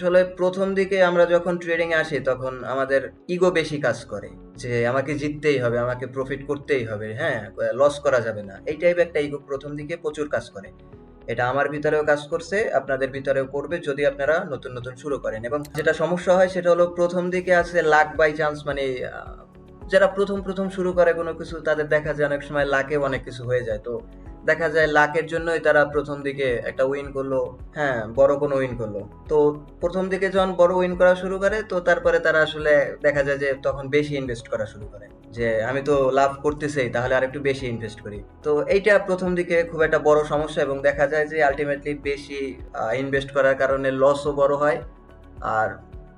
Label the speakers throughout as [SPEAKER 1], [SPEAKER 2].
[SPEAKER 1] আসলে প্রথম দিকে আমরা যখন ট্রেডিং আসি, তখন আমাদের ইগো বেশি কাজ করে, যে আমাকে জিততেই হবে, আমাকে প্রফিট করতেই হবে হ্যাঁ লস করা যাবে না। এই টাইপ একটা ইগো প্রথম দিকে প্রচুর কাজ করে। এটা আমার ভিতরেও কাজ করছে, আপনাদের ভিতরেও করবে, যদি আপনারা নতুন নতুন শুরু করেন। এবং যেটা সমস্যা হয়, সেটা হলো প্রথম দিকে আছে লাক বাই চান্স মানে যারা প্রথম প্রথম শুরু করে কোনো কিছু, তাদের দেখা যায় অনেক সময় লাকে অনেক কিছু হয়ে যায়। তো দেখা যায় লাকের জন্যই তারা প্রথম দিকে একটা উইন করল। হ্যাঁ বড় কোনো উইন করল। তো প্রথম দিকে যখন বড় উইন করা শুরু করে, তো তারপরে তারা আসলে দেখা যায় যে তখন বেশি ইনভেস্ট করা শুরু করে। যে আমি তো লাভ করতেছি, তাহলে আর একটু বেশি ইনভেস্ট করি। তো এইটা প্রথম দিকে খুব একটা বড় সমস্যা এবং দেখা যায় যে আলটিমেটলি বেশি ইনভেস্ট করার কারণে লসও বড় হয়। আর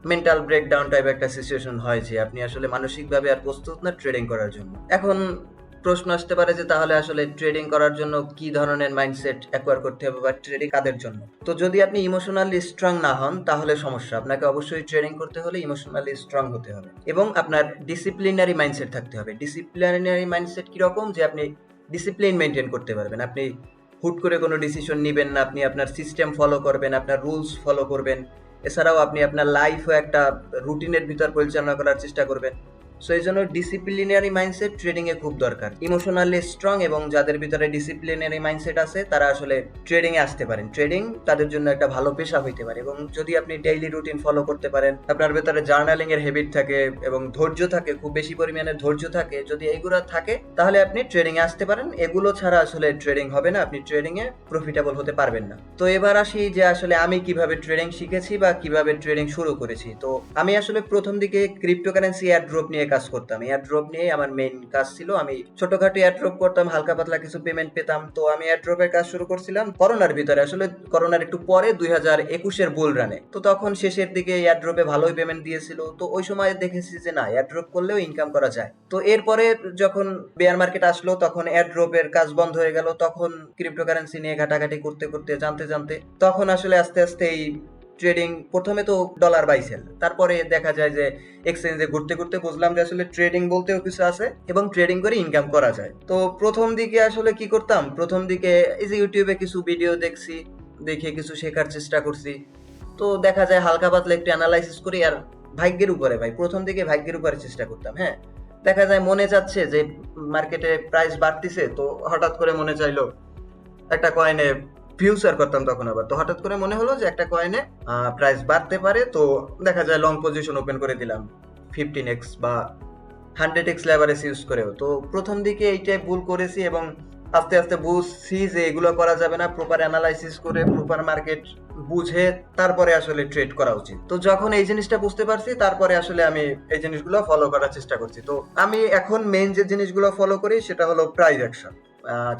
[SPEAKER 1] মেন্টাল ব্রেকডাউন টাইপ একটা সিচুয়েশন হয় যে আপনি আসলে মানসিকভাবে আর প্রস্তুত না ট্রেডিং করার জন্য। এখন প্রশ্ন আসতে পারে যে তাহলে আসলে ট্রেডিং করার জন্য কি ধরনের মাইন্ডসেট অ্যাকোয়ার করতে হবে বা ট্রেডিং কাদের জন্য? তো যদি আপনি ইমোশনালি স্ট্রং না হন, তাহলে সমস্যা। আপনাকে অবশ্যই ট্রেডিং করতে হলে ইমোশনালি স্ট্রং হতে হবে এবং আপনার ডিসিপ্লিনারি মাইন্ডসেট থাকতে হবে। ডিসিপ্লিনারি মাইন্ডসেট কীরকম যে আপনি ডিসিপ্লিন মেনটেন করতে পারবেন। আপনি হুট করে কোনো ডিসিশন নেবেন না, আপনি আপনার সিস্টেম ফলো করবেন, আপনার রুলস ফলো করবেন। এছাড়াও আপনি আপনার লাইফও একটা রুটিনের ভিতর পরিচালনা করার চেষ্টা করবেন। সো এই জন্য ডিসিপ্লিনারি মাইন্ডসেট ট্রেডিং এ খুব দরকার। ইমোশনালি স্ট্রং এবং যাদের ভিতরে ডিসিপ্লিনারি মাইন্ডসেট আছে, তারা আসলে ট্রেডিং এ আসতে পারেন। ট্রেডিং তাদের জন্য একটা ভালো পেশা হইতে পারে এবং যদি আপনি ডেইলি রুটিন ফলো করতে পারেন, আপনার ভেতরে জার্নালিং এর হ্যাবিট থাকে এবং ধৈর্য থাকে, খুব বেশি পরিমাণে ধৈর্য থাকে, যদি এইগুলো থাকে, তাহলে আপনি ট্রেডিং এ আসতে পারেন। এগুলো ছাড়া আসলে ট্রেডিং হবে না। আপনি ট্রেডিং এ প্রফিটেবল হতে পারবেন না। তো এবার আসি যে আসলে আমি কীভাবে ট্রেডিং শিখেছি বা কীভাবে ট্রেডিং শুরু করেছি। তো আমি আসলে প্রথম দিকে ক্রিপ্টোকারেন্সি এয়ারড্রপ নিয়ে কাজ করতাম। এয়ারড্রপ নিয়ে আমার মেইন কাজ ছিল। আমি ছোটখাটো এয়ারড্রপ করতাম, হালকা পাতলা কিছু পেমেন্ট পেতাম। তো আমি এয়ারড্রপের কাজ শুরু করছিলাম করোনার ভিতরে। আসলে করোনার একটু পরে দুই হাজার একুশের বুল রানে তো তখন শেষের দিকে এয়ারড্রপে ভালোই পেমেন্ট দিয়েছিল। তো ওই সময় দেখেছি যে না এয়ারড্রপ করলেও ইনকাম করা যায়। তো এরপরে যখন বেয়ার মার্কেট আসলো, তখন এয়ারড্রপের কাজ বন্ধ হয়ে গেল। তখন ক্রিপ্টোকারেন্সি নিয়ে ঘাটাঘাটি করতে করতে, জানতে জানতে, তখন আসলে আস্তে আস্তে এই ট্রেডিং প্রথমে তো ডলার বাই সেল তারপরে দেখা যায় যে এক্সচেঞ্জে ঘুরতে ঘুরতে বুঝলাম যে আসলে ট্রেডিং বলতেও কিছু আছে এবং ট্রেডিং করে ইনকাম করা যায়। তো প্রথম দিকে আসলে কি করতাম? প্রথম দিকে এই যে ইউটিউবে কিছু ভিডিও দেখছি, দেখে কিছু শেখার চেষ্টা করছি। তো দেখা যায় হালকা পাতলা একটু অ্যানালাইসিস করি আর ভাগ্যের উপরে ভাই, প্রথম দিকে ভাগ্যের উপরে চেষ্টা করতাম হ্যাঁ। দেখা যায় মনে যাচ্ছে যে মার্কেটে প্রাইস বাড়তিছে, তো হঠাৎ করে মনে চাইলো একটা কয়েনে ফিউচার করতাম তখন আবার। তো হঠাৎ করে মনে হলো যে একটা কয়েনে প্রাইস বাড়তে পারে, তো দেখা যায় লং পজিশন ওপেন করে দিলাম। ফিফটিন এক্স বা হান্ড্রেড এক্স লেভারেজ ইউজ করেও। তো প্রথম দিকে এইটাই ভুল করেছি এবং আস্তে আস্তে বুঝছি যে এগুলো করা যাবে না। প্রপার অ্যানালাইসিস করে প্রপার মার্কেট বুঝে তারপরে আসলে ট্রেড করা উচিত। তো যখন এই জিনিসটা বুঝতে পারছি, তারপরে আসলে আমি এই জিনিসগুলো ফলো করার চেষ্টা করছি। তো আমি এখন মেইন যে জিনিসগুলো ফলো করি, সেটা হলো প্রাইজ অ্যাকশন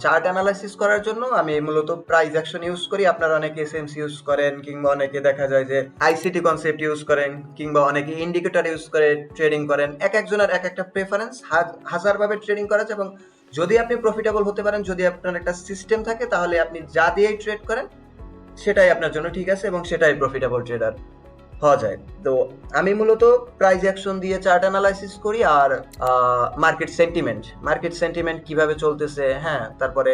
[SPEAKER 1] চার্ট অ্যানালাইসিস করার জন্য আমি মূলত প্রাইস অ্যাকশন ইউজ করি। আপনারা অনেকে এসএমসি ইউজ করেন কিংবা অনেকে দেখা যায় যে আইসিটি কনসেপ্ট ইউজ করেন কিংবা অনেকে ইন্ডিকেটর ইউজ করে ট্রেডিং করেন। এক একজনের এক একটা প্রেফারেন্স হাজার ভাবে ট্রেডিং করা যায় এবং যদি আপনি প্রফিটেবল হতে পারেন, যদি আপনার একটা সিস্টেম থাকে, তাহলে আপনি যা দিয়েই ট্রেড করেন, সেটাই আপনার জন্য ঠিক আছে এবং সেটাই প্রফিটেবল ট্রেডার হওয়া যায়। তো আমি মূলত প্রাইস অ্যাকশন দিয়ে চার্ট অ্যানালাইসিস করি আর মার্কেট সেন্টিমেন্ট মার্কেট সেন্টিমেন্ট কীভাবে চলতেছে হ্যাঁ তারপরে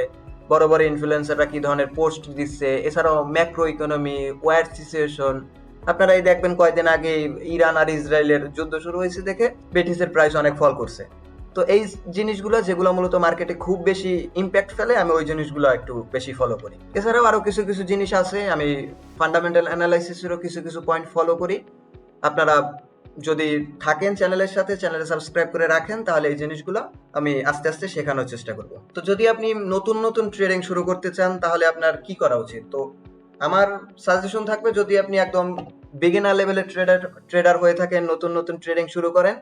[SPEAKER 1] বড় বড় ইনফ্লুয়েন্সাররা কি ধরনের পোস্ট দিচ্ছে, এছাড়াও ম্যাক্রো ইকোনমি ওয়ার সিচুয়েশন আপনারা এই দেখবেন কয়েকদিন আগে ইরান আর ইসরায়েলের যুদ্ধ শুরু হয়েছে দেখে বেটিসের প্রাইস অনেক ফল করছে। তো এই জিনিসগুলো যেগুলো মূলত মার্কেটে খুব বেশি ইম্প্যাক্ট ফেলে, আমি ওই জিনিসগুলো একটু বেশি ফলো করি। এছাড়াও আরও কিছু কিছু জিনিস আছে, আমি ফান্ডামেন্টাল অ্যানালাইসিসেরও কিছু কিছু পয়েন্ট ফলো করি। আপনারা যদি থাকেন চ্যানেলের সাথে চ্যানেলে সাবস্ক্রাইব করে রাখেন, তাহলে এই জিনিসগুলো আমি আস্তে আস্তে শেখানোর চেষ্টা করব। তো যদি আপনি নতুন নতুন ট্রেডিং শুরু করতে চান, তাহলে আপনার কি করা উচিত? তো আমার সাজেশন থাকবে, যদি আপনি একদম বিগিনার লেভেলের ট্রেডার ট্রেডার হয়ে থাকেন, নতুন নতুন ট্রেডিং শুরু করেন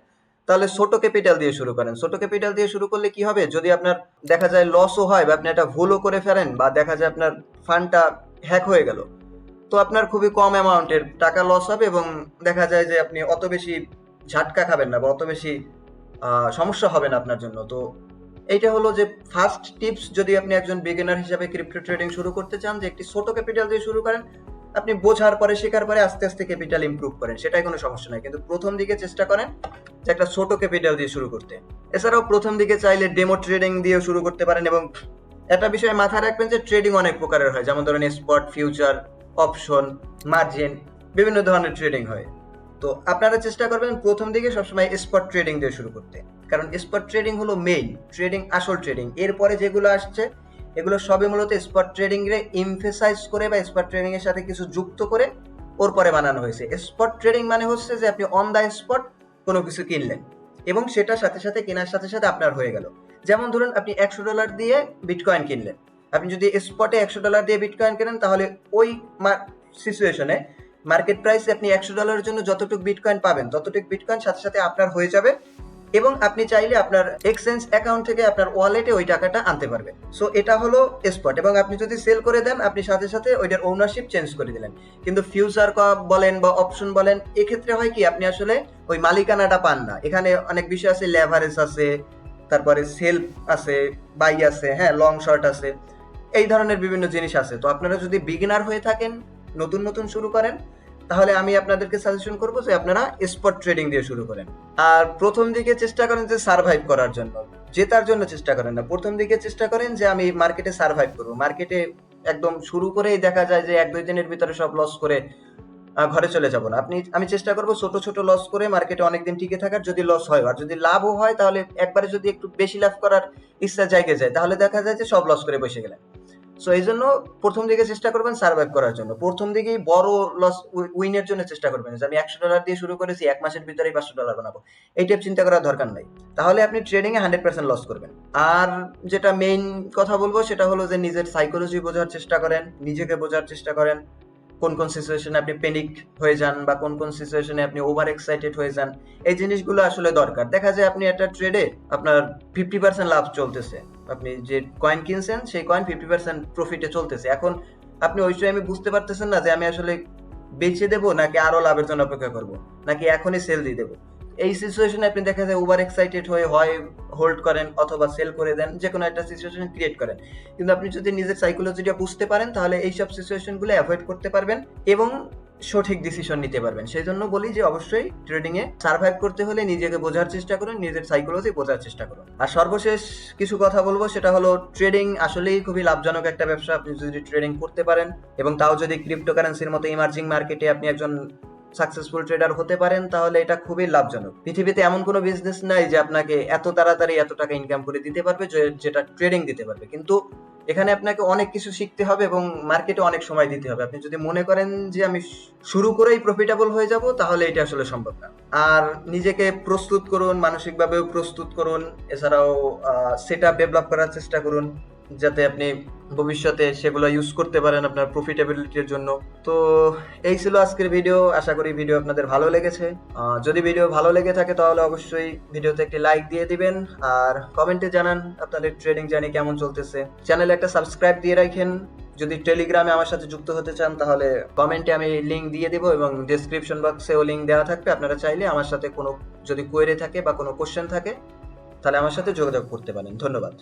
[SPEAKER 1] তাহলে ছোট ক্যাপিটাল দিয়ে শুরু করেন। ছোট ক্যাপিটাল দিয়ে শুরু করলে কি হবে? যদি আপনার দেখা যায় লসও হয় বা আপনি একটা ভুলও করে ফেলেন বা দেখা যায় আপনার ফান্ডটা হ্যাক হয়ে গেল, তো আপনার খুবই কম অ্যামাউন্টের টাকা লস হবে এবং দেখা যায় যে আপনি অত বেশি ঝাটকা খাবেন না বা অত বেশি সমস্যা হবে না আপনার জন্য। তো এইটা হলো যে ফার্স্ট টিপস যদি আপনি একজন বিগিনার হিসাবে ক্রিপ্টো ট্রেডিং শুরু করতে চান, যে একটি ছোট ক্যাপিটাল দিয়ে শুরু করেন, আপনি বোঝার পরে, শেখার পরে আস্তে আস্তে ক্যাপিটাল ইমপ্রুভ করেন, সেটাই কোনো সমস্যা নাই। কিন্তু প্রথম দিকে চেষ্টা করেন যে একটা ছোট ক্যাপিটাল দিয়ে শুরু করতে। এছাড়াও প্রথম দিকে চাইলে ডেমো ট্রেডিং দিয়েও শুরু করতে পারেন এবং একটা বিষয়ে মাথায় রাখবেন যে ট্রেডিং অনেক প্রকারের হয়, যেমন ধরেন স্পট ফিউচার অপশন মার্জিন বিভিন্ন ধরনের ট্রেডিং হয়। তো আপনারা চেষ্টা করবেন প্রথম দিকে সবসময় স্পট ট্রেডিং দিয়ে শুরু করতে। কারণ স্পট ট্রেডিং হলো মেইন ট্রেডিং আসল ট্রেডিং এরপরে যেগুলো আসছে, এগুলো সবই মূলত স্পট ট্রেডিং রে ইমফেসাইজ করে বা স্পট ট্রেডিং এর সাথে কিছু যুক্ত করে ওর পরে বানানো হয়েছে। স্পট ট্রেডিং মানে হচ্ছে যে আপনি অন দ্য স্পট কোনো কিছু কিনলেন। এবং সেটা সাথে সাথে কেনার সাথে সাথে আপনার হয়ে গেল। যেমন ধরুন, আপনি একশো ডলার দিয়ে বিটকয়েন কিনলেন। আপনি যদি স্পটে একশো ডলার দিয়ে বিটকয়েন কেনেন, তাহলে ওই সিচুয়েশনে মার্কেট প্রাইসে আপনি একশো ডলারের জন্য যতটুকু বিটকয়েন পাবেন, ততটুকু বিটকয়েন সাথে সাথে আপনার হয়ে যাবে। এবং আপনি চাইলে আপনার এক্সচেঞ্জ অ্যাকাউন্ট থেকে আপনার ওয়ালেটে ওই টাকাটা আনতে পারবেন। সো এটা হলো স্পট এবং আপনি যদি সেল করে দেন, আপনি সাথে সাথে ওইটার ওনারশিপ চেঞ্জ করে দিলেন। কিন্তু ফিউচার বলেন বা অপশন বলেন, এক্ষেত্রে হয় কি, আপনি আসলে ওই মালিকানাটা পান না। এখানে অনেক বিষয় আছে লেভারেজ আছে, তারপরে সেল আছে বাই আছে হ্যাঁ লং শর্ট আছে, এই ধরনের বিভিন্ন জিনিস আছে। তো আপনারা যদি বিগিনার হয়ে থাকেন, নতুন নতুন শুরু করেন তাহলে আমি আপনাদেরকে সাজেশন করব যে আপনারা স্পট ট্রেডিং দিয়ে শুরু করেন। আর প্রথম দিকে চেষ্টা করেন যে সার্ভাইভ করার জন্য। জেতার জন্য চেষ্টা করেন না। প্রথম দিকে চেষ্টা করেন যে আমি মার্কেটে সার্ভাইভ করব। মার্কেটে একদম শুরু করেই দেখা যায় যে এক দুই দিনের ভিতরে সব লস করে ঘরে চলে যাব না। আপনি, আমি চেষ্টা করব ছোট ছোট লস করে মার্কেটে অনেকদিন টিকে থাকার। যদি লস হয়, আর যদি লাভও হয়, তাহলে একবারে যদি একটু বেশি লাভ করার ইচ্ছা জায়গা যায়, তাহলে দেখা যায় যে সব লস করে বসে গেলেন। সো এই জন্য প্রথম দিকে চেষ্টা করবেন সার্ভাইভ করার জন্য। প্রথম দিকেই বড় লস উইনের জন্য চেষ্টা করবেন। যে আমি একশো ডলার দিয়ে শুরু করেছি, এক মাসের ভিতরেই পাঁচশো ডলার বানাবো। এই টাইপ চিন্তা করার দরকার নাই। তাহলে আপনি ট্রেডিংয়ে হান্ড্রেড পার্সেন্ট লস করবেন। আর যেটা মেইন কথা বলব, সেটা হলো যে নিজের সাইকোলজি বোঝার চেষ্টা করেন, নিজেকে বোঝার চেষ্টা করেন। কোন কোন সিচুয়েশনে আপনি প্যানিক হয়ে যান বা কোন কোন সিচুয়েশনে আপনি ওভার এক্সাইটেড হয়ে যান, এই জিনিসগুলো আসলে দরকার। দেখা যায় আপনি একটা ট্রেডে আপনার ফিফটি পার্সেন্ট লাভ চলতেছে। আপনি যে কয়েন কিনছেন, সেই কয়েন ফিফটি পার্সেন্ট প্রফিটে চলতেছে। এখন আপনি ওই সময় আমি বুঝতে পারতেছেন না যে আমি আসলে বেঁচে দেবো নাকি আরও লাভের জন্য অপেক্ষা করব, নাকি এখনই সেল দিয়ে দেবো। এই সিচুয়েশনে আপনি দেখা যায় ওভার এক্সাইটেড হয়ে হয় হোল্ড করেন অথবা সেল করে দেন যে কোনো একটা সিচুয়েশন ক্রিয়েট করেন। কিন্তু আপনি যদি নিজের সাইকোলজিটা বুঝতে পারেন, তাহলে এইসব সিচুয়েশনগুলো অ্যাভয়েড করতে পারবেন এবং সঠিক ডিসিশন নিতে পারবেন। সেই জন্য বলি যে অবশ্যই ট্রেডিং এ সার্ভাইভ করতে হলে নিজেকে বোঝার চেষ্টা করুন, নিজের সাইকোলজি বোঝার চেষ্টা করুন। আর সর্বশেষ কিছু কথা বলব, সেটা হলো ট্রেডিং আসলেই খুবই লাভজনক একটা ব্যবসা। আপনি যদি ট্রেডিং করতে পারেন এবং তাও যদি ক্রিপ্টোকারেন্সির মতো ইমার্জিং মার্কেটে আপনি একজন সাকসেসফুল ট্রেডার হতে পারেন, তাহলে এটা খুবই লাভজনক। পৃথিবীতে এমন কোনো বিজনেস নাই যে আপনাকে এত তাড়াতাড়ি এত টাকা ইনকাম করে দিতে পারবে যেটা ট্রেডিং দিতে পারবে। কিন্তু এখানে আপনাকে অনেক কিছু শিখতে হবে এবং মার্কেটে অনেক সময় দিতে হবে। আপনি যদি মনে করেন যে, আমি শুরু করেই প্রফিটেবল হয়ে যাব, তাহলে এটা আসলে সম্ভব না। আর নিজেকে প্রস্তুত করুন, মানসিকভাবেও প্রস্তুত করুন, এছাড়াও সেট ডেভেলপ করার চেষ্টা করুন, যাতে আপনি ভবিষ্যতে সেগুলো ইউজ করতে পারেন আপনার প্রফিটেবিলিটির জন্য। তো এই ছিল আজকের ভিডিও আশা করি ভিডিও আপনাদের ভালো লেগেছে। যদি ভিডিও ভালো লেগে থাকে তাহলে অবশ্যই ভিডিওতে একটি লাইক দিয়ে দিবেন। আর কমেন্টে জানান আপনাদের ট্রেডিং জার্নি কেমন চলতেছে। চ্যানেলে একটা সাবস্ক্রাইব দিয়ে রাখেন। যদি টেলিগ্রামে আমার সাথে যুক্ত হতে চান তাহলে কমেন্টে আমি লিঙ্ক দিয়ে দেবো এবং ডেসক্রিপশন বক্সেও লিঙ্ক দেওয়া থাকবে। আপনারা চাইলে আমার সাথে কোনো যদি কোয়েরি থাকে বা কোনো কোশ্চেন থাকে, তাহলে আমার সাথে যোগাযোগ করতে পারেন। ধন্যবাদ।